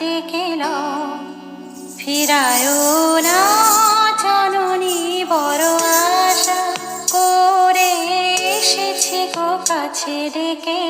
ডেকেল ফিরায় না জননী বড় আশা করে এসেছি গো কাছে ডেকে।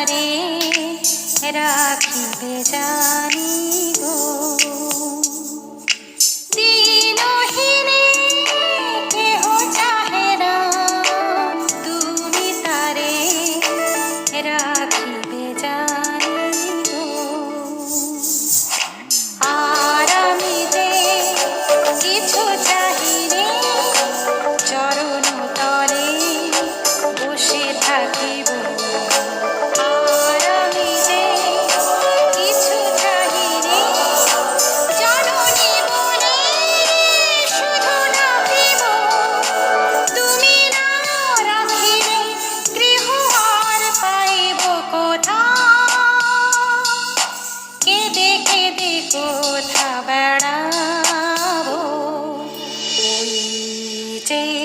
তারে রাখিবে জানি গো। કોથા બળાવો કોઈ જે